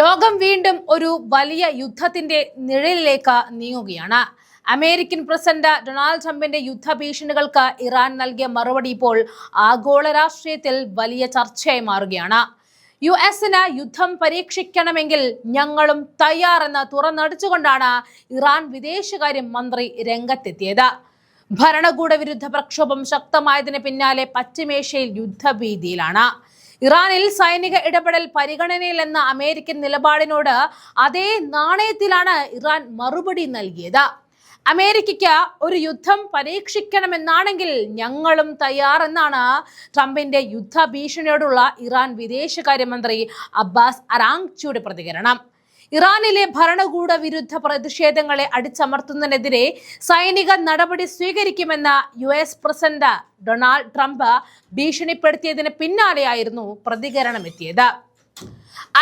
ലോകം വീണ്ടും ഒരു വലിയ യുദ്ധത്തിന്റെ നിഴലിലേക്ക് നീങ്ങുകയാണ്. അമേരിക്കൻ പ്രസിഡന്റ് ഡൊണാൾഡ് ട്രംപിന്റെ യുദ്ധഭീഷണികൾക്ക് ഇറാൻ നൽകിയ മറുപടി ഇപ്പോൾ ആഗോള രാഷ്ട്രീയത്തിൽ വലിയ ചർച്ചയായി മാറുകയാണ്. യു എസിന് യുദ്ധം പരീക്ഷിക്കണമെങ്കിൽ ഞങ്ങളും തയ്യാറെന്ന് തുറന്നടിച്ചുകൊണ്ടാണ് ഇറാൻ വിദേശകാര്യ മന്ത്രി രംഗത്തെത്തിയത്. ഭരണകൂട വിരുദ്ധ പ്രക്ഷോഭം ശക്തമായതിന് പിന്നാലെ പശ്ചിമേഷ്യയിൽ യുദ്ധഭീതിയിലാണ്. ഇറാനിൽ സൈനിക ഇടപെടൽ പരിഗണനയിലെന്ന അമേരിക്കൻ നിലപാടിനോട് അതേ നാണയത്തിലാണ് ഇറാൻ മറുപടി നൽകിയത്. അമേരിക്കയ്ക്ക് ഒരു യുദ്ധം പരീക്ഷിക്കണമെന്നാണെങ്കിൽ ഞങ്ങളും തയ്യാറെന്നാണ് ട്രംപിന്റെ യുദ്ധ ഭീഷണിയോടുള്ള ഇറാൻ വിദേശകാര്യമന്ത്രി അബ്ബാസ് അറാങ്ചിയുടെ പ്രതികരണം. ഇറാനിലെ ഭരണകൂട വിരുദ്ധ പ്രതിഷേധങ്ങളെ അടിച്ചമർത്തുന്നതിനെതിരെ സൈനിക നടപടി സ്വീകരിക്കുമെന്ന U S president Donald Trump ഭീഷണിപ്പെടുത്തിയതിന് പിന്നാലെയായിരുന്നു പ്രതികരണം എത്തിയത്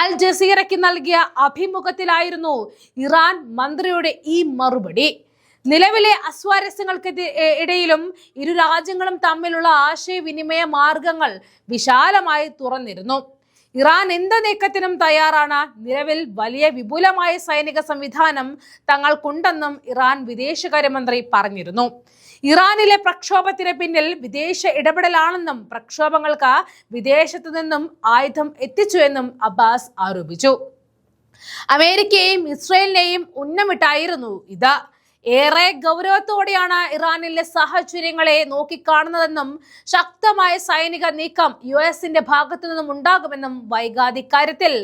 അൽ ജസീറയ്ക്ക് നൽകിയ അഭിമുഖത്തിലായിരുന്നു ഇറാൻ മന്ത്രിയുടെ ഈ മറുപടി. നിലവിലെ അസ്വാരസ്യങ്ങൾക്ക് ഇടയിലും ഇരു രാജ്യങ്ങളും തമ്മിലുള്ള ആശയവിനിമയ മാർഗങ്ങൾ വിശാലമായി തുറന്നിരുന്നു. ഇറാൻ എന്ത് നീക്കത്തിനും തയ്യാറാണ്? നിലവിൽ വലിയ വിപുലമായ സൈനിക സംവിധാനം തങ്ങൾക്കുണ്ടെന്നും ഇറാൻ വിദേശകാര്യമന്ത്രി പറഞ്ഞിരുന്നു. ഇറാനിലെ പ്രക്ഷോഭത്തിന് പിന്നിൽ വിദേശ ഇടപെടലാണെന്നും പ്രക്ഷോഭങ്ങൾക്ക് വിദേശത്തു നിന്നും ആയുധം എത്തിച്ചു എന്നും അബ്ബാസ് ആരോപിച്ചു. അമേരിക്കയെയും ഇസ്രയേലിനെയും ഉന്നമിട്ടായിരുന്നു ഇത്. ഏറെ ഗൗരവത്തോടെയാണ് ഇറാനിലെ സാഹചര്യങ്ങളെ നോക്കിക്കാണുന്നതെന്നും ശക്തമായ സൈനിക നീക്കം യു എസിന്റെ ഭാഗത്തു നിന്നും ഉണ്ടാകുമെന്നും വൈകാതെ ഇക്കാര്യത്തിൽ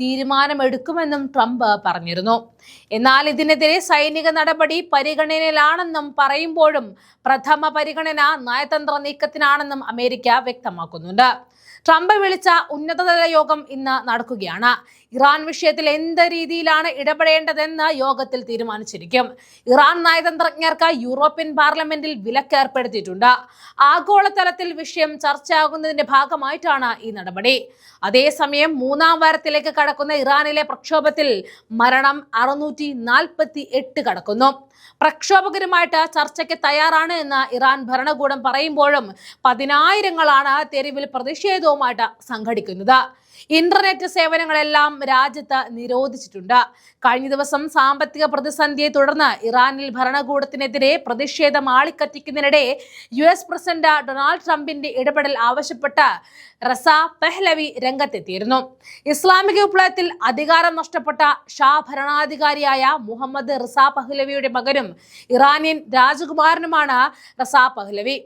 തീരുമാനമെടുക്കുമെന്നും ട്രംപ് പറഞ്ഞിരുന്നു. എന്നാൽ ഇതിനെതിരെ സൈനിക നടപടി പരിഗണനയിലാണെന്നും പറയുമ്പോഴും പ്രഥമ പരിഗണന നയതന്ത്ര നീക്കത്തിനാണെന്നും അമേരിക്ക വ്യക്തമാക്കുന്നുണ്ട്. ട്രംപ് വിളിച്ച ഉന്നതതല യോഗം ഇന്ന് നടക്കുകയാണ്. ഇറാൻ വിഷയത്തിൽ എന്ത് രീതിയിലാണ് ഇടപെടേണ്ടതെന്ന് യോഗത്തിൽ തീരുമാനിച്ചിരിക്കും. ഇറാൻ നയതന്ത്രജ്ഞർക്ക് യൂറോപ്യൻ പാർലമെന്റിൽ വിലക്ക് ഏർപ്പെടുത്തിയിട്ടുണ്ട് ആഗോളതലത്തിൽ വിഷയം ചർച്ചയാകുന്നതിന്റെ ഭാഗമായിട്ടാണ് ഈ നടപടി. അതേസമയം മൂന്നാം വാരത്തിലേക്ക് കടക്കുന്ന ഇറാനിലെ പ്രക്ഷോഭത്തിൽ മരണം അറുന്നൂറ്റി നാൽപ്പത്തി എട്ട് കടക്കുന്നു. പ്രക്ഷോഭകരുമായിട്ട് ചർച്ചയ്ക്ക് തയ്യാറാണ് എന്ന് ഇറാൻ ഭരണകൂടം പറയുമ്പോഴും പതിനായിരങ്ങളാണ് തെരുവിൽ പ്രതിഷേധവുമായിട്ട് സംഘടിക്കുന്നത്. ഇന്റർനെറ്റ് സേവനങ്ങളെല്ലാം രാജ്യത്ത് നിരോധിച്ചിട്ടുണ്ട്. കഴിഞ്ഞ ദിവസം സാമ്പത്തിക പ്രതിസന്ധിയെ തുടർന്ന് ഇറാനിൽ ഭരണകൂടത്തിനെതിരെ പ്രതിഷേധം ആളിക്കത്തിക്കുന്നതിനിടെ യു എസ് പ്രസിഡന്റ് ഡൊണാൾഡ് ട്രംപിന്റെ ഇടപെടൽ ആവശ്യപ്പെട്ട് റസ പെഹ്ലവി രംഗത്തെത്തിയിരുന്നു. ഇസ്ലാമിക വിപ്ലവത്തിൽ അധികാരം നഷ്ടപ്പെട്ട ഷാ ഭരണാധികാരിയായ മുഹമ്മദ് റിസ പഹ്ലവിയുടെ മകനും ഇറാനിയൻ രാജകുമാരനുമാണ് റസ പഹ്ലവി.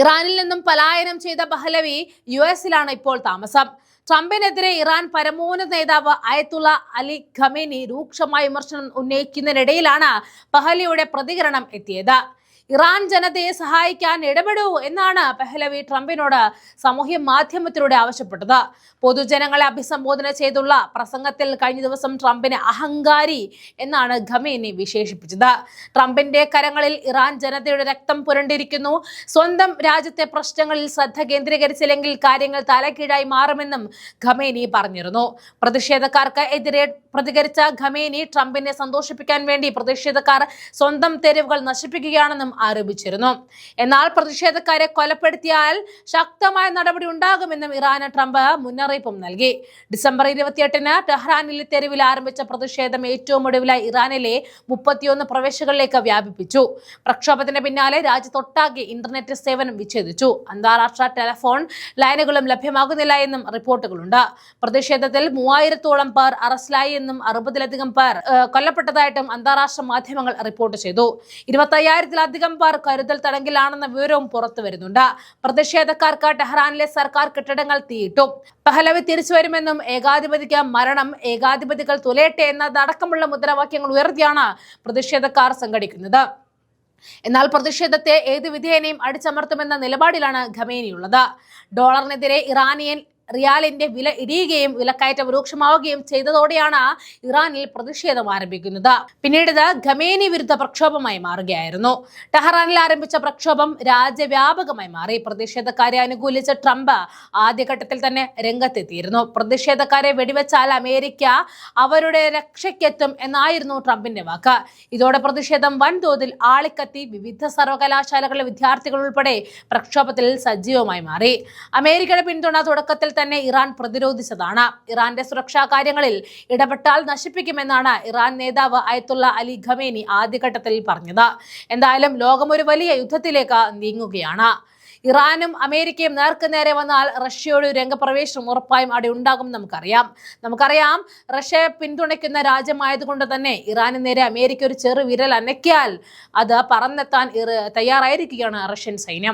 ഇറാനിൽ നിന്നും പലായനം ചെയ്ത പഹ്ലവി യു എസിലാണ് ഇപ്പോൾ താമസം. ട്രംപിനെതിരെ ഇറാൻ പരമോന്നത നേതാവ് അയത്തുള്ള അലി ഖമേനി രൂക്ഷമായ വിമർശനം ഉന്നയിക്കുന്നതിനിടയിലാണ് പഹലിയുടെ പ്രതികരണം എത്തിയത്. ഇറാൻ ജനതയെ സഹായിക്കാൻ ഇടപെടൂ എന്നാണ് പെഹ്ലവി ട്രംപിനോട് സാമൂഹ്യ മാധ്യമത്തിലൂടെ ആവശ്യപ്പെട്ടത്. പൊതുജനങ്ങളെ അഭിസംബോധന ചെയ്തുള്ള പ്രസംഗത്തിൽ കഴിഞ്ഞ ദിവസം ട്രംപിനെ അഹങ്കാരി എന്നാണ് ഖമീനി വിശേഷിപ്പിച്ചത്. ട്രംപിന്റെ കരങ്ങളിൽ ഇറാൻ ജനതയുടെ രക്തം പുരണ്ടിരിക്കുന്നു. സ്വന്തം രാജ്യത്തെ പ്രശ്നങ്ങളിൽ ശ്രദ്ധ കേന്ദ്രീകരിച്ചില്ലെങ്കിൽ കാര്യങ്ങൾ തലക്കീഴായി മാറുമെന്നും ഖമേനി പറഞ്ഞിരുന്നു. പ്രതിഷേധക്കാർക്ക് എതിരെ പ്രതികരിച്ച ഖമേനി ട്രംപിനെ സന്തോഷിപ്പിക്കാൻ വേണ്ടി പ്രതിഷേധക്കാർ സ്വന്തം തെരുവുകൾ നശിപ്പിക്കുകയാണെന്നും ആരോപിച്ചിരുന്നു. എന്നാൽ പ്രതിഷേധക്കാരെ കൊലപ്പെടുത്തിയാൽ ശക്തമായ നടപടി ഉണ്ടാകുമെന്നും ഇറാന് ട്രംപ് മുന്നറിയിപ്പും നൽകി. ഡിസംബർ ഇരുപത്തിയെട്ടിന് ടെഹ്റാനിലെ തെരുവിൽ ആരംഭിച്ച പ്രതിഷേധം ഏറ്റവും ഒടുവിലായി ഇറാനിലെ മുപ്പത്തിയൊന്ന് പ്രവേശകളിലേക്ക് വ്യാപിപ്പിച്ചു. പ്രക്ഷോഭത്തിന് പിന്നാലെ രാജ്യത്തൊട്ടാകെ ഇന്റർനെറ്റ് സേവനം വിച്ഛേദിച്ചു. അന്താരാഷ്ട്ര ടെലിഫോൺ ലൈനുകളും ലഭ്യമാകുന്നില്ല എന്നും റിപ്പോർട്ടുകളുണ്ട്. പ്രതിഷേധത്തിൽ മൂവായിരത്തോളം പേർ അറസ്റ്റിലായി എന്നും അറുപതിലധികം പേർ കൊല്ലപ്പെട്ടതായിട്ടും അന്താരാഷ്ട്ര മാധ്യമങ്ങൾ റിപ്പോർട്ട് ചെയ്തു. ഇരുപത്തയ്യായിരത്തിലധികം പേർ കരുതൽ തടങ്കിലാണെന്ന വിവരവും പുറത്തു വരുന്നുണ്ട്. പ്രതിഷേധക്കാർക്ക് ടെഹ്റാനിലെ സർക്കാർ കെട്ടിടങ്ങൾ തീയിട്ടു. പഹലവി തിരിച്ചു വരുമെന്നും ഏകാധിപതിക്ക് മരണം ഏകാധിപതികൾ തുലയട്ടെ എന്നതടക്കമുള്ള മുദ്രാവാക്യങ്ങൾ ഉയർത്തിയാണ് പ്രതിഷേധക്കാർ സംഘടിക്കുന്നത്. എന്നാൽ പ്രതിഷേധത്തെ ഏത് വിധേയനെയും അടിച്ചമർത്തുമെന്ന നിലപാടിലാണ് ഖമേനിയുള്ളത്. ഡോളറിനെതിരെ ഇറാനിയൻ റിയാലിന്റെ വില ഇടിയുകയും വിലക്കയറ്റം രൂക്ഷമാവുകയും ചെയ്തതോടെയാണ് ഇറാനിൽ പ്രതിഷേധം ആരംഭിക്കുന്നത്. പിന്നീട് ഇത് ഖമേനി വിരുദ്ധ പ്രക്ഷോഭമായി മാറുകയായിരുന്നു. ടെഹ്റാനിൽ ആരംഭിച്ച പ്രക്ഷോഭം രാജ്യവ്യാപകമായി മാറി. പ്രതിഷേധക്കാരെ അനുകൂലിച്ച ട്രംപ് ആദ്യഘട്ടത്തിൽ തന്നെ രംഗത്തെത്തിയിരുന്നു. പ്രതിഷേധക്കാരെ വെടിവെച്ചാൽ അമേരിക്ക അവരുടെ രക്ഷയ്ക്കെത്തും എന്നായിരുന്നു ട്രംപിന്റെ വാക്ക്. ഇതോടെ പ്രതിഷേധം വൻതോതിൽ ആളിക്കത്തി വിവിധ സർവകലാശാലകളിലെ വിദ്യാർത്ഥികൾ ഉൾപ്പെടെ പ്രക്ഷോഭത്തിൽ സജീവമായി മാറി. അമേരിക്കയുടെ പിന്തുണ തുടക്കത്തിൽ തന്നെ ഇറാൻ പ്രതിരോധിച്ചതാണ്. ഇറാന്റെ സുരക്ഷാ കാര്യങ്ങളിൽ ഇടപെട്ടാൽ നശിപ്പിക്കുമെന്നാണ് ഇറാൻ നേതാവ് അയത്തുള്ള അലി ഖമേനി ആദ്യഘട്ടത്തിൽ പറഞ്ഞത്. എന്തായാലും ലോകം ഒരു വലിയ യുദ്ധത്തിലേക്ക് നീങ്ങുകയാണ്. ഇറാനും അമേരിക്കയും നേർക്ക് നേരെ വന്നാൽ റഷ്യയുടെ രംഗപ്രവേശനം ഉറപ്പായും അവിടെ ഉണ്ടാകും നമുക്കറിയാം. നമുക്കറിയാം റഷ്യയെ പിന്തുണയ്ക്കുന്ന രാജ്യമായതുകൊണ്ട് തന്നെ ഇറാന് നേരെ അമേരിക്ക ഒരു ചെറു വിരൽ അനക്കിയാൽ അത് പറന്നെത്താൻ തയ്യാറായിരിക്കുകയാണ് റഷ്യൻ സൈന്യം.